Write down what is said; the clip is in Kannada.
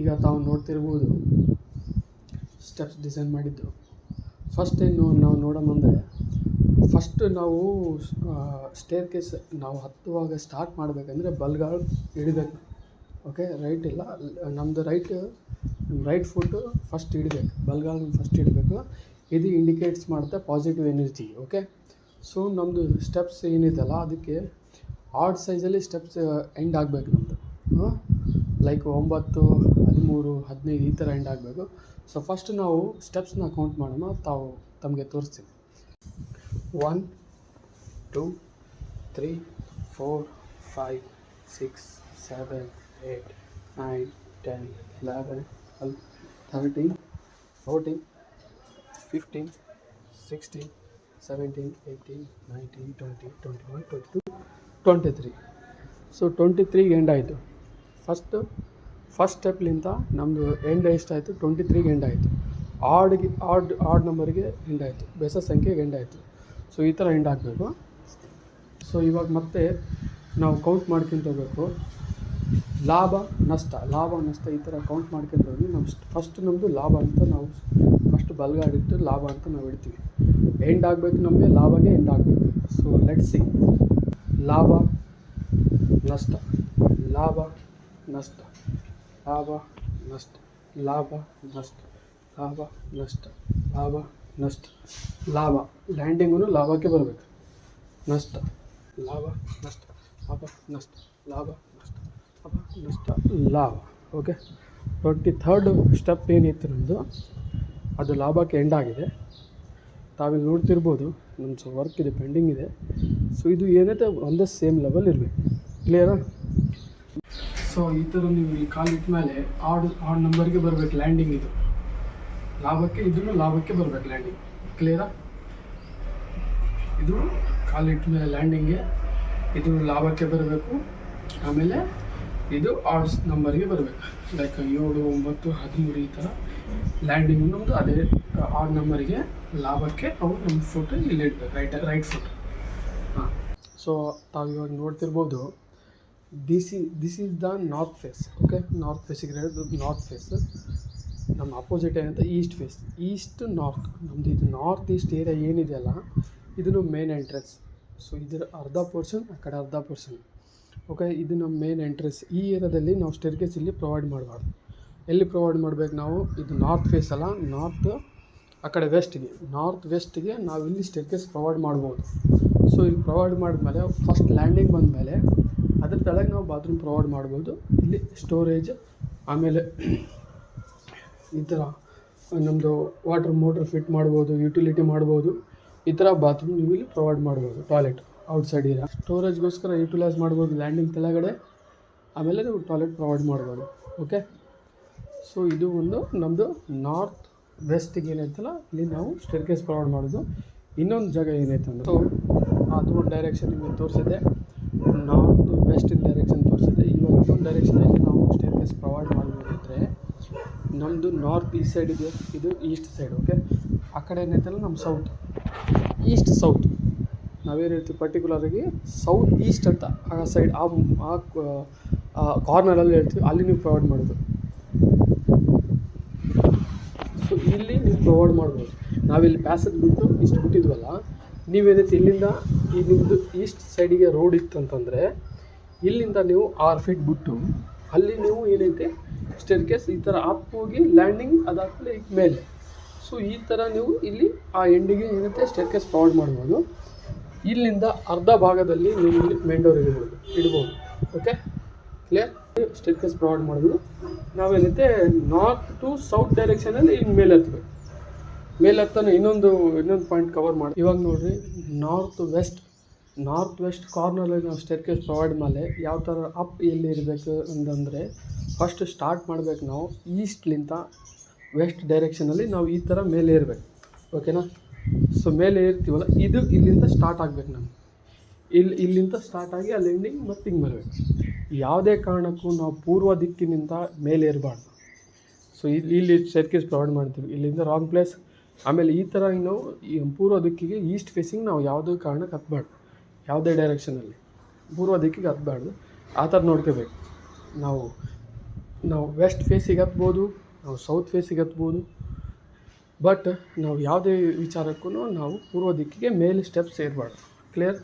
ಈಗ ತಾವು ನೋಡ್ತಿರ್ಬೋದು. ಸ್ಟೆಪ್ಸ್ ಡಿಸೈನ್ ಮಾಡಿದ್ದು. ಫಸ್ಟ್ ಏನು ನಾವು ನೋಡೋಣಂದರೆ ಫಸ್ಟ್ ನಾವು ಸ್ಟೇರ್ ಕೇಸ್ ನಾವು ಹತ್ತುವಾಗ ಸ್ಟಾರ್ಟ್ ಮಾಡಬೇಕಂದ್ರೆ ಬಲ್ಗಾಲ್ ಹಿಡಿಬೇಕು. ಓಕೆ ರೈಟ್ ಇಲ್ಲ. ನಮ್ಮದು ರೈಟ್ ರೈಟ್ ಫುಟ್ ಫಸ್ಟ್ ಹಿಡಿಬೇಕು. ಬಲ್ಗಾಲ್ ಫಸ್ಟ್ ಹಿಡಬೇಕು. ಇದು ಇಂಡಿಕೇಟ್ಸ್ ಮಾಡುತ್ತೆ ಪಾಸಿಟಿವ್ ಎನರ್ಜಿ ಓಕೆ ಸೊ ನಮ್ಮದು ಸ್ಟೆಪ್ಸ್ ಏನಿದೆಯಲ್ಲ, ಅದಕ್ಕೆ ಆರ್ಡ್ ಸೈಜಲ್ಲಿ ಸ್ಟೆಪ್ಸ್ ಎಂಡ್ ಆಗಬೇಕು ನಮ್ಮದು ಹಾಂ? ಲೈಕ್ ಒಂಬತ್ತು, ಹದಿಮೂರು, ಹದಿನೈದು ಈ ಥರ ಎಂಡ್ ಆಗಬೇಕು. ಸೊ ಫಸ್ಟ್ ನಾವು ಸ್ಟೆಪ್ಸ್ನ ಕೌಂಟ್ ಮಾಡೋಣ, ತಾವು ತಮಗೆ ತೋರಿಸ್ತೀನಿ. One two three four five six seven eight nine ten eleven twelve thirteen fourteen fifteen sixteen seventeen eighteen nineteen twenty twenty one twenty two twenty three so twenty ತ್ರೀಗೆ end ಆಯಿತು. ಫಸ್ಟು ಫಸ್ಟ್ ಸ್ಟೆಪ್ಲಿಂದ ನಮ್ಮದು ಎಂಡ್ ಎಷ್ಟಾಯಿತು ಟ್ವೆಂಟಿ ತ್ರೀಗೆ ಎಂಡ್ ಆಯಿತು. ಆಡ್ಗೆ ಆಡ್ ಆಡ್ ನಂಬರಿಗೆ ಎಂಡ್ ಆಯಿತು. ಬೆಸ ಸಂಖ್ಯೆಗೆ ಎಂಡ್ ಆಯಿತು. ಸೊ ಈ ಥರ ಎಂಡ್ ಆಗಬೇಕು. ಸೊ ಇವಾಗ ಮತ್ತೆ ನಾವು ಕೌಂಟ್ ಮಾಡ್ಕೊಂತ ಹೋಗಬೇಕು. ಲಾಭ, ನಷ್ಟ ಲಾಭ, ನಷ್ಟ ಈ ಥರ ಕೌಂಟ್ ಮಾಡ್ಕೊಂತ ಹೋಗಿ ನಮ್ಮ ಫಸ್ಟ್ ನಮ್ಮದು ಲಾಭ ಅಂತ ನಾವು ಫಸ್ಟ್ ಬಲ್ಗಾಡಿಟ್ಟು ಲಾಭ ಅಂತ ನಾವು ಇಡ್ತೀವಿ. ಎಂಡ್ ಆಗಬೇಕು ನಮಗೆ, ಲಾಭಗೆ ಎಂಡ್ ಆಗಬೇಕು. ಸೊ ಲೆಟ್ ಸಿ ಲಾಭ, ನಷ್ಟ, ಲಾಭ ನಷ್ಟ. ಲಾಭ ನಷ್ಟ. ಲಾಭ ನಷ್ಟ. ಲಾಭ ನಷ್ಟ. ಲಾಭ ನಷ್ಟ. ಲಾಭ. ಲ್ಯಾಂಡಿಂಗೂ ಲಾಭಕ್ಕೆ ಬರಬೇಕು. ನಷ್ಟ. ಲಾಭ ನಷ್ಟ. ಲಾಭ ನಷ್ಟ. ಲಾಭ ನಷ್ಟ. ಲಾಭ ನಷ್ಟ. ಲಾಭ. ಓಕೆ ಟ್ವೆಂಟಿ ಥರ್ಡ್ ಸ್ಟೆಪ್ ಏನಿತ್ತು ನಮ್ಮದು ಅದು ಲಾಭಕ್ಕೆ ಎಂಡ್ ಆಗಿದೆ. ತಾವಿಲ್ಲಿ ನೋಡ್ತಿರ್ಬೋದು ನಮ್ಮ ವರ್ಕ್ ಇದೆ ಪೆಂಡಿಂಗ್ ಇದೆ. ಸೊ ಇದು ಏನೈತೆ ಒಂದೇ ಸೇಮ್ ಲೆವೆಲ್ ಇರಬೇಕು. ಕ್ಲಿಯರಾ ಸೊ ಈ ಥರ ನೀವು ಇಲ್ಲಿ ಕಾಲಿಟ್ಟ ಮೇಲೆ ಆಡ್ ಆಡ್ ನಂಬರ್ಗೆ ಬರಬೇಕು ಲ್ಯಾಂಡಿಂಗ್ ಇದು. ಲಾಭಕ್ಕೆ ಇದ್ರೂ ಲಾಭಕ್ಕೆ ಬರಬೇಕು ಲ್ಯಾಂಡಿಂಗ್ ಕ್ಲಿಯರಾ ಇದು ಕಾಲಿಟ್ಟ ಮೇಲೆ ಲ್ಯಾಂಡಿಂಗ್ಗೆ ಇದು ಲಾಭಕ್ಕೆ ಬರಬೇಕು. ಆಮೇಲೆ ಇದು ಆಡ್ಸ್ ನಂಬರ್ಗೆ ಬರಬೇಕು. ಲೈಕ್ ಏಳು, ಒಂಬತ್ತು, ಹದಿಮೂರು ಈ ಥರ ಲ್ಯಾಂಡಿಂಗ್ ನಮ್ಮದು ಅದೇ ಆಡ್ ನಂಬರಿಗೆ ಲಾಭಕ್ಕೆ ಅವು ನಮ್ಮ ಫೋಟೋ ಇಲ್ಲಿ ಇಡಬೇಕು. ರೈಟ್ ರೈಟ್ ಫೋಟೋ ಹಾಂ. ಸೊ ತಾವು ಇವಾಗ ನೋಡ್ತಿರ್ಬೋದು ದಿಸ್ ಈ this is the north face okay north ಫೇಸಿಗೆ north face ನಮ್ಮ ಅಪೋಸಿಟ್ ಏನಂತ ಈಸ್ಟ್ ಫೇಸ್ ಈಸ್ಟ್ ನಾರ್ತ್ ನಮ್ಮದು ಇದು ನಾರ್ತ್ ಈಸ್ಟ್ ಏರಿಯಾ ಏನಿದೆಯಲ್ಲ ಇದನ್ನು ಮೇನ್ ಎಂಟ್ರೆನ್ಸ್ ಸೊ ಇದರ ಅರ್ಧ ಪೋರ್ಷನ್ ಆ ಕಡೆ ಅರ್ಧ ಪೋರ್ಷನ್ ಓಕೆ ಇದು ನಮ್ಮ ಮೇನ್ ಎಂಟ್ರೆನ್ಸ್ ಈ ಏರಿಯಾದಲ್ಲಿ ನಾವು ಸ್ಟೇರ್ಕೇಸ್ ಇಲ್ಲಿ ಪ್ರೊವೈಡ್ ಮಾಡಬಾರ್ದು. ಎಲ್ಲಿ ಪ್ರೊವೈಡ್ ಮಾಡಬೇಕು ನಾವು? ಇದು ನಾರ್ತ್ ಫೇಸ್ ಅಲ್ಲ ನಾರ್ತ್ ಆ ಕಡೆ ವೆಸ್ಟ್ಗೆ ನಾರ್ತ್ ವೆಸ್ಟ್ಗೆ ನಾವು ಇಲ್ಲಿ ಸ್ಟೇರ್ಕೇಸ್ ಪ್ರೊವೈಡ್ ಮಾಡ್ಬೋದು. ಸೊ ಇಲ್ಲಿ ಪ್ರೊವೈಡ್ ಮಾಡಿದ್ಮೇಲೆ ಫಸ್ಟ್ ಲ್ಯಾಂಡಿಂಗ್ ಬಂದಮೇಲೆ ಅದ್ರ ತಳಗೆ ನಾವು ಬಾತ್ರೂಮ್ ಪ್ರೊವೈಡ್ ಮಾಡ್ಬೋದು. ಇಲ್ಲಿ ಸ್ಟೋರೇಜ್ ಆಮೇಲೆ ಈ ಥರ ನಮ್ಮದು ವಾಟರ್ ಮೋಟ್ರ್ ಫಿಟ್ ಮಾಡ್ಬೋದು ಯುಟಿಲಿಟಿ ಮಾಡ್ಬೋದು. ಈ ಥರ ಬಾತ್ರೂಮ್ ನೀವು ಇಲ್ಲಿ ಪ್ರೊವೈಡ್ ಮಾಡ್ಬೋದು ಟಾಯ್ಲೆಟ್ ಔಟ್ಸೈಡ್ ಇರೋ ಸ್ಟೋರೇಜ್ಗೋಸ್ಕರ ಯುಟಿಲೈಸ್ ಮಾಡ್ಬೋದು ಲ್ಯಾಂಡಿಂಗ್ ಕೆಳಗಡೆ ಆಮೇಲೆ ನೀವು ಟಾಯ್ಲೆಟ್ ಪ್ರೊವೈಡ್ ಮಾಡ್ಬೋದು ಓಕೆ ಸೊ ಇದು ಒಂದು ನಮ್ಮದು ನಾರ್ತ್ ವೆಸ್ಟಿಗೆ ಏನೈತಲ್ಲ, ಇಲ್ಲಿ ನಾವು ಸ್ಟೇರ್ಕೇಸ್ ಪ್ರೊವೈಡ್ ಮಾಡೋದು. ಇನ್ನೊಂದು ಜಾಗ ಏನೈತೆ ಅಂದರೆ ಸೊ ಅದು ಒಂದು ಡೈರೆಕ್ಷನ್ ನಿಮಗೆ ತೋರಿಸಿದೆ ನಾರ್ತ್ ವೆಸ್ಟ್ ಡೈರೆಕ್ಷನ್ ತೋರಿಸಿದೆ ಇವಾಗ ಇನ್ನೊಂದು ಡೈರೆಕ್ಷನಲ್ಲಿ ನಾವು ಸ್ಟೇರ್ಕೇಸ್ ಪ್ರೊವೈಡ್ ಮಾಡಬೇಕಾದ್ರೆ ನಮ್ಮದು ನಾರ್ತ್ ಈಸ್ಟ್ ಸೈಡ್ ಇದೆ, ಇದು ಈಸ್ಟ್ ಸೈಡ್ ಓಕೆ ಆ ಕಡೆ ಏನೈತಲ್ಲ ನಮ್ಮ ಸೌತ್ ಈಸ್ಟ್ ಸೌತ್ ನಾವೇನು ಹೇಳ್ತೀವಿ ಪರ್ಟಿಕ್ಯುಲರಾಗಿ ಸೌತ್ ಈಸ್ಟ್ ಅಂತ ಆ ಸೈಡ್ ಆ ಆ ಕಾರ್ನರಲ್ಲಿ ಹೇಳ್ತೀವಿ, ಅಲ್ಲಿ ನೀವು ಪ್ರೊವೈಡ್ ಮಾಡೋದು. ಸೊ ಇಲ್ಲಿ ನೀವು ಪ್ರೊವೈಡ್ ಮಾಡ್ಬೋದು. ನಾವಿಲ್ಲಿ ಪ್ಯಾಸೇಜ್ ಬಿಟ್ಟು ಇಷ್ಟು ಬಿಟ್ಟಿದ್ವಲ್ಲ ನೀವೇನೈತೆ ಇಲ್ಲಿಂದ ಈ ನಿಮ್ಮದು ಈಸ್ಟ್ ಸೈಡಿಗೆ ರೋಡ್ ಇತ್ತು ಅಂತಂದರೆ ಇಲ್ಲಿಂದ ನೀವು ಆರು ಫೀಟ್ ಬಿಟ್ಟು ಅಲ್ಲಿ ನೀವು ಏನೈತೆ ಸ್ಟೇರ್ಕೇಸ್ ಈ ಥರ ಅಪ್ ಹೋಗಿ ಲ್ಯಾಂಡಿಂಗ್ ಅದಾದಮೇಲೆ ಮೇಲೆ. ಸೊ ಈ ಥರ ನೀವು ಇಲ್ಲಿ ಆ ಎಂಡಿಗೆ ಏನೈತೆ ಸ್ಟೇರ್ಕೇಸ್ ಪ್ರೊವೈಡ್ ಮಾಡ್ಬೋದು. ಇಲ್ಲಿಂದ ಅರ್ಧ ಭಾಗದಲ್ಲಿ ನೀವು ಇಲ್ಲಿ ಮೆಂಡೋರ್ ಇಡ್ಬೋದು. ಇಡ್ಬೋದು. ಓಕೆ ಕ್ಲಿಯರ್ ಸ್ಟೇರ್ಕೇಸ್ ಪ್ರೊವೈಡ್ ಮಾಡಿದ್ರು ನಾವೇನೈತೆ ನಾರ್ತ್ ಟು ಸೌತ್ ಡೈರೆಕ್ಷನಲ್ಲಿ ಇಲ್ಲಿ ಮೇಲೆ ಹತ್ಬೇಕು. ಮೇಲೆ ಹತ್ತಾನೆ ಇನ್ನೊಂದು ಇನ್ನೊಂದು ಪಾಯಿಂಟ್ ಕವರ್ ಮಾಡಿ ಇವಾಗ ನೋಡಿರಿ ನಾರ್ತ್ ವೆಸ್ಟ್ ನಾರ್ತ್ ವೆಸ್ಟ್ ಕಾರ್ನರಲ್ಲಿ ನಾವು ಸ್ಟೇರ್ಕೇಸ್ ಪ್ರೊವೈಡ್ ಮೇಲೆ ಯಾವ ಥರ ಅಪ್ ಎಲ್ಲಿರಬೇಕು ಅಂತಂದರೆ ಫಸ್ಟ್ ಸ್ಟಾರ್ಟ್ ಮಾಡ್ಬೇಕು ನಾವು ಈಸ್ಟ್ಲಿಂತ ವೆಸ್ಟ್ ಡೈರೆಕ್ಷನಲ್ಲಿ ನಾವು ಈ ಥರ ಮೇಲೆ ಇರಬೇಕು ಓಕೆನಾ ಸೊ ಮೇಲೆ ಇರ್ತೀವಲ್ಲ ಇದು ಇಲ್ಲಿಂದ ಸ್ಟಾರ್ಟ್ ಆಗ್ಬೇಕು ನಾವು ಇಲ್ಲಿ ಇಲ್ಲಿಂದ ಸ್ಟಾರ್ಟ್ ಆಗಿ ಅಲ್ಲಿ ಎಂಡಿಂಗ್ ಮತ್ತೆ ಹಿಂಗೆ ಬರಬೇಕು. ಯಾವುದೇ ಕಾರಣಕ್ಕೂ ನಾವು ಪೂರ್ವ ದಿಕ್ಕಿನಿಂದ ಮೇಲೆ ಇರಬಾರ್ದು ಸೊ ಇಲ್ಲಿ ಇಲ್ಲಿ ಸ್ಟೇರ್ಕೇಸ್ ಪ್ರೊವೈಡ್ ಮಾಡ್ತೀವಿ. ಇಲ್ಲಿಂದ ರಾಂಗ್ ಪ್ಲೇಸ್ ಆಮೇಲೆ ಈ ಥರ ನಾವು ಪೂರ್ವ ದಿಕ್ಕಿಗೆ ಈಸ್ಟ್ ಫೇಸಿಂಗ್ ನಾವು ಯಾವುದೇ ಕಾರಣಕ್ಕೆ ಹತ್ಬಾರ್ದು. ಯಾವುದೇ ಡೈರೆಕ್ಷನಲ್ಲಿ ಪೂರ್ವ ದಿಕ್ಕಿಗೆ ಹತ್ತಬಾರ್ದು ಆ ಥರ ನೋಡ್ಕೋಬೇಕು. ನಾವು ನಾವು ವೆಸ್ಟ್ ಫೇಸಿಗೆ ಹತ್ಬೋದು, ನಾವು ಸೌತ್ ಫೇಸಿಗೆ ಹತ್ಬೋದು. ಬಟ್ ನಾವು ಯಾವುದೇ ವಿಚಾರಕ್ಕೂ ನಾವು ಪೂರ್ವ ದಿಕ್ಕಿಗೆ ಮೇಲೆ ಸ್ಟೆಪ್ಸ್ ಏರಬಾರ್ದು. ಕ್ಲಿಯರ್